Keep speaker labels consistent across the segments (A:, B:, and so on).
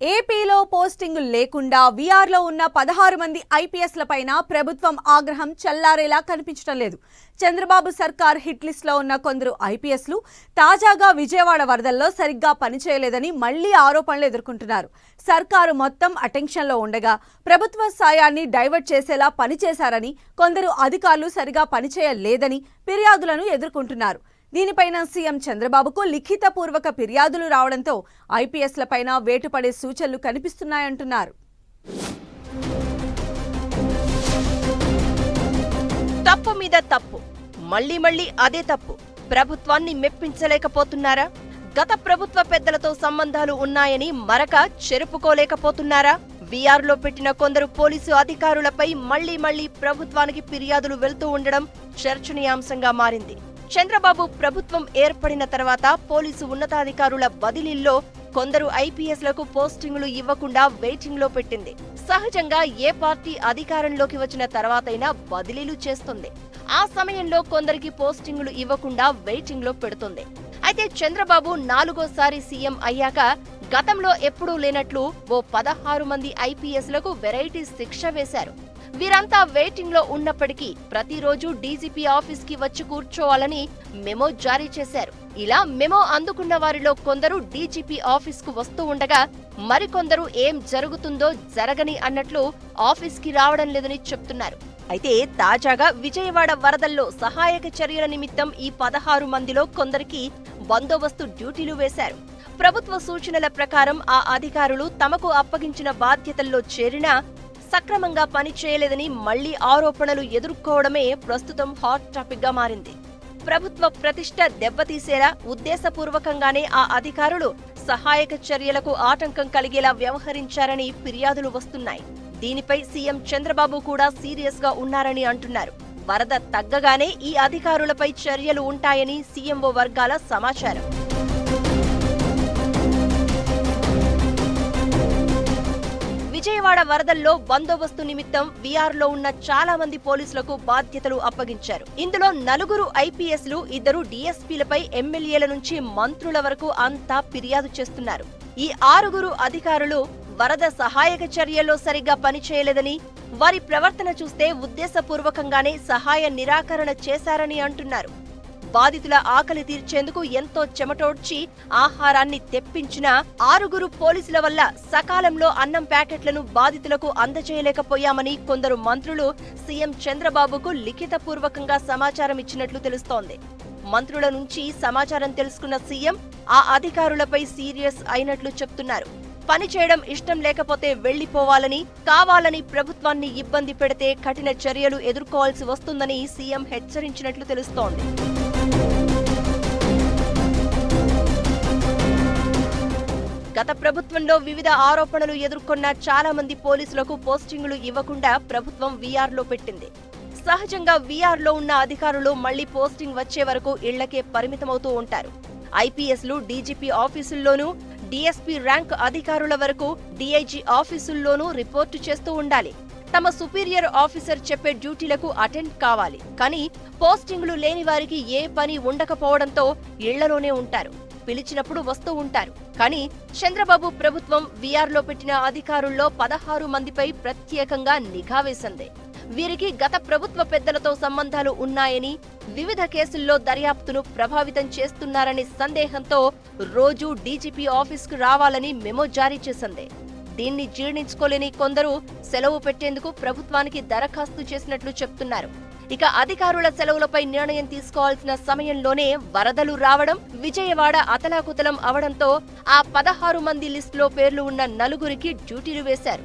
A: ఏపీలో పోస్టింగులు లేకుండా వీఆర్లో ఉన్న పదహారు మంది ఐపీఎస్ల పైన ప్రభుత్వం ఆగ్రహం చల్లారేలా కనిపించడం లేదు. చంద్రబాబు సర్కార్ హిట్ లిస్ట్లో ఉన్న కొందరు ఐపీఎస్లు తాజాగా విజయవాడ వరదల్లో సరిగ్గా పనిచేయలేదని మళ్ళీ ఆరోపణలు ఎదుర్కొంటున్నారు. సర్కారు మొత్తం అటెన్షన్లో ఉండగా ప్రభుత్వ సాయాన్ని డైవర్ట్ చేసేలా పనిచేశారని కొందరు అధికారులు సరిగా పనిచేయలేదని ఫిర్యాదులను ఎదుర్కొంటున్నారు. దీనిపైన సీఎం చంద్రబాబుకు లిఖితపూర్వక ఫిర్యాదులు రావడంతో ఐపీఎస్లపైన వేటుపడే సూచనలు కనిపిస్తున్నాయంటున్నారు.
B: తప్పు మీద తప్పు మళ్ళీ మళ్ళీ అదే తప్పు. ప్రభుత్వాన్ని మెప్పించలేకపోతున్నారా? గత ప్రభుత్వ పెద్దలతో సంబంధాలు ఉన్నాయని మరక చెరుపుకోలేకపోతున్నారా? వీఆర్లో పెట్టిన కొందరు పోలీసు అధికారులపై మళ్ళీ మళ్ళీ ప్రభుత్వానికి ఫిర్యాదులు వెళ్తూ ఉండడం చర్చనీయాంశంగా మారింది. చంద్రబాబు ప్రభుత్వం ఏర్పడిన తర్వాత పోలీసు ఉన్నతాధికారుల బదిలీల్లో కొందరు ఐపీఎస్లకు పోస్టింగులు ఇవ్వకుండా వెయిటింగ్లో పెట్టింది. సహజంగా ఏ పార్టీ అధికారంలోకి వచ్చిన తర్వాతైనా బదిలీలు చేస్తుంది. ఆ సమయంలో కొందరికి పోస్టింగులు ఇవ్వకుండా వెయిటింగ్లో పెడుతుంది. అయితే చంద్రబాబు నాలుగోసారి సీఎం అయ్యాక గతంలో ఎప్పుడూ లేనట్లు ఓ పదహారు మంది ఐపీఎస్లకు వెరైటీ శిక్ష వేశారు. వీరంతా వెయిటింగ్లో ఉన్నప్పటికీ ప్రతిరోజు డీజీపీ ఆఫీస్కి వచ్చి కూర్చోవాలని మెమో జారీ చేశారు. ఇలా మెమో అందుకున్న వారిలో కొందరు డీజీపీ ఆఫీస్కు వస్తూ ఉండగా మరికొందరు ఏం జరుగుతుందో జరగని అన్నట్లు ఆఫీస్కి రావడం లేదని చెప్తున్నారు. అయితే తాజాగా విజయవాడ వరదల్లో సహాయక చర్యల నిమిత్తం ఈ పదహారు మందిలో కొందరికి బందోబస్తు డ్యూటీలు వేశారు. ప్రభుత్వ సూచనల ప్రకారం ఆ అధికారులు తమకు అప్పగించిన బాధ్యతల్లో చేరినా సక్రమంగా పనిచేయలేదని మళ్ళీ ఆరోపణలు ఎదుర్కోవడమే ప్రస్తుతం హాట్ టాపిక్గా మారింది. ప్రభుత్వ ప్రతిష్ట దెబ్బతీసేలా ఉద్దేశపూర్వకంగానే ఆ అధికారులు సహాయక చర్యలకు ఆటంకం కలిగేలా వ్యవహరించారని ఫిర్యాదులు వస్తున్నాయి. దీనిపై సీఎం చంద్రబాబు కూడా సీరియస్గా ఉన్నారని అంటున్నారు. వరద తగ్గగానే ఈ అధికారులపై చర్యలు ఉంటాయని సీఎంఓ వర్గాల సమాచారం. విజయవాడ వరదల్లో బందోబస్తు నిమిత్తం వీఆర్లో ఉన్న చాలా మంది పోలీసులకు బాధ్యతలు అప్పగించారు. ఇందులో నలుగురు ఐపీఎస్లు ఇద్దరు డీఎస్పీలపై ఎమ్మెల్యేల నుంచి మంత్రుల వరకు అంతా ఫిర్యాదు చేస్తున్నారు. ఈ ఆరుగురు అధికారులు వరద సహాయక చర్యల్లో సరిగ్గా పనిచేయలేదని వారి ప్రవర్తన చూస్తే ఉద్దేశపూర్వకంగానే సహాయ నిరాకరణ చేశారని అంటున్నారు. బాధితుల ఆకలి తీర్చేందుకు ఎంతో చెమటోడ్చి ఆహారాన్ని తెప్పించిన ఆరుగురు పోలీసుల వల్ల సకాలంలో అన్నం ప్యాకెట్లను బాధితులకు అందజేయలేకపోయామని కొందరు మంత్రులు సీఎం చంద్రబాబుకు లిఖితపూర్వకంగా సమాచారం ఇచ్చినట్లు తెలుస్తోంది. మంత్రుల నుంచి సమాచారం తెలుసుకున్న సీఎం ఆ అధికారులపై సీరియస్ అయినట్లు చెప్తున్నారు. పని చేయడం ఇష్టం లేకపోతే వెళ్ళిపోవాలని కావాలని ప్రభుత్వాన్ని ఇబ్బంది పెడితే కఠిన చర్యలు ఎదుర్కోవాల్సి వస్తుందని సీఎం హెచ్చరించినట్లు తెలుస్తోంది. గత ప్రభుత్వంలో వివిధ ఆరోపణలు ఎదుర్కొన్న చాలా మంది పోలీసులకు పోస్టింగులు ఇవ్వకుండా ప్రభుత్వం వీఆర్లో పెట్టింది. సహజంగా వీఆర్లో ఉన్న అధికారులు మళ్ళీ పోస్టింగ్ వచ్చే వరకు ఇళ్ళకే పరిమితమవుతూ ఉంటారు. ఐపీఎస్లు డీజీపీ ఆఫీసుల్లోనూ డీఎస్పీ ర్యాంక్ అధికారుల వరకు డీఐజీ ఆఫీసుల్లోనూ రిపోర్టు చేస్తూ ఉండాలి. తమ సుపీరియర్ ఆఫీసర్ చెప్పే డ్యూటీలకు అటెండ్ కావాలి. కానీ పోస్టింగ్లు లేని వారికి ఏ పని ఉండకపోవడంతో ఇళ్ళలోనే ఉంటారు. పిలిచినప్పుడు వస్తూ ఉంటారు. కానీ చంద్రబాబు ప్రభుత్వం వీఆర్లో పెట్టిన అధికారుల్లో పదహారు మందిపై ప్రత్యేకంగా నిఘా వేసింది. వీరికి గత ప్రభుత్వ పెద్దలతో సంబంధాలు ఉన్నాయని వివిధ కేసుల్లో దర్యాప్తును ప్రభావితం చేస్తున్నారనే సందేహంతో రోజూ డీజీపీ ఆఫీస్కు రావాలని మెమో జారీ చేసింది. దీన్ని జీర్ణించుకోలేని కొందరు సెలవు పెట్టేందుకు ప్రభుత్వానికి దరఖాస్తు చేసినట్లు చెప్తున్నారు. ఇక అధికారుల సెలవులపై నిర్ణయం తీసుకోవాల్సిన సమయంలోనే వరదలు రావడం విజయవాడ అతలాకుతలం అవడంతో ఆ పదహారు మంది లిస్టులో పేర్లు ఉన్న నలుగురికి డ్యూటీలు వేశారు.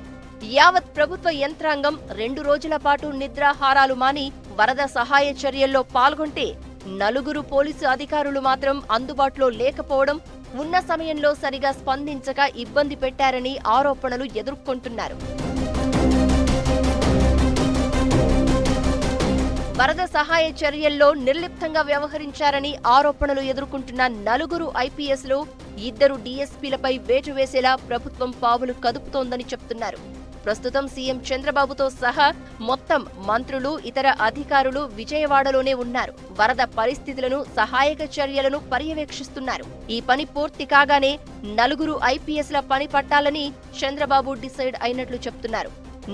B: యావత్ ప్రభుత్వ యంత్రాంగం రెండు రోజుల పాటు నిద్రాహారాలు మాని వరద సహాయ చర్యల్లో పాల్గొంటే నలుగురు పోలీసు అధికారులు మాత్రం అందుబాటులో లేకపోవడం ఉన్న సమయంలో సరిగా స్పందించక ఇబ్బంది పెట్టారని ఆరోపణలు ఎదుర్కొంటున్నారు. వరద సహాయ చర్యల్లో నిర్లిప్తంగా వ్యవహరించారని ఆరోపణలు ఎదుర్కొంటున్న నలుగురు ఐపీఎస్లు ఇద్దరు డీఎస్పీలపై వేటు వేసేలా ప్రభుత్వం పావులు కదుపుతోందని చెప్తున్నారు. ప్రస్తుతం సీఎం చంద్రబాబుతో సహా మొత్తం మంత్రులు ఇతర అధికారులు విజయవాడలోనే ఉన్నారు. వరద పరిస్థితులను సహాయక చర్యలను పర్యవేక్షిస్తున్నారు. ఈ పని పూర్తి కాగానే నలుగురు ఐపీఎస్ల పని పట్టాలని చంద్రబాబు డిసైడ్ అయినట్లు చెప్తున్నారు.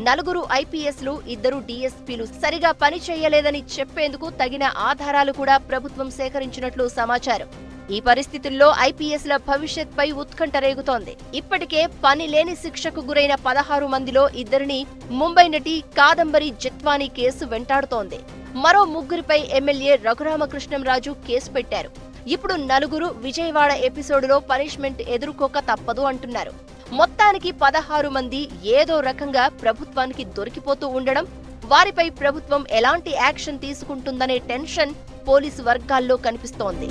B: నలుగురు ఐపీఎస్లు ఇద్దరు డీఎస్పీలు సరిగా పని చేయలేదని చెప్పేందుకు తగిన ఆధారాలు కూడా ప్రభుత్వం సేకరించినట్లు సమాచారం. ఈ పరిస్థితుల్లో ఐపీఎస్ల భవిష్యత్పై ఉత్కంఠ రేగుతోంది. ఇప్పటికే పని లేని శిక్షకు గురైన పదహారు మందిలో ఇద్దరిని ముంబై నటి కాదంబరి జత్వానీ కేసు వెంటాడుతోంది. మరో ముగ్గురిపై ఎమ్మెల్యే రఘురామకృష్ణంరాజు కేసు పెట్టారు. ఇప్పుడు నలుగురు విజయవాడ ఎపిసోడ్లో పనిష్మెంట్ ఎదుర్కోక తప్పదు అంటున్నారు. మొత్తానికి పదహారు మంది ఏదో రకంగా ప్రభుత్వానికి దొరికిపోతూ ఉండడం వారిపై ప్రభుత్వం ఎలాంటి యాక్షన్ తీసుకుంటుందనే టెన్షన్ పోలీసు వర్గాల్లో కనిపిస్తోంది.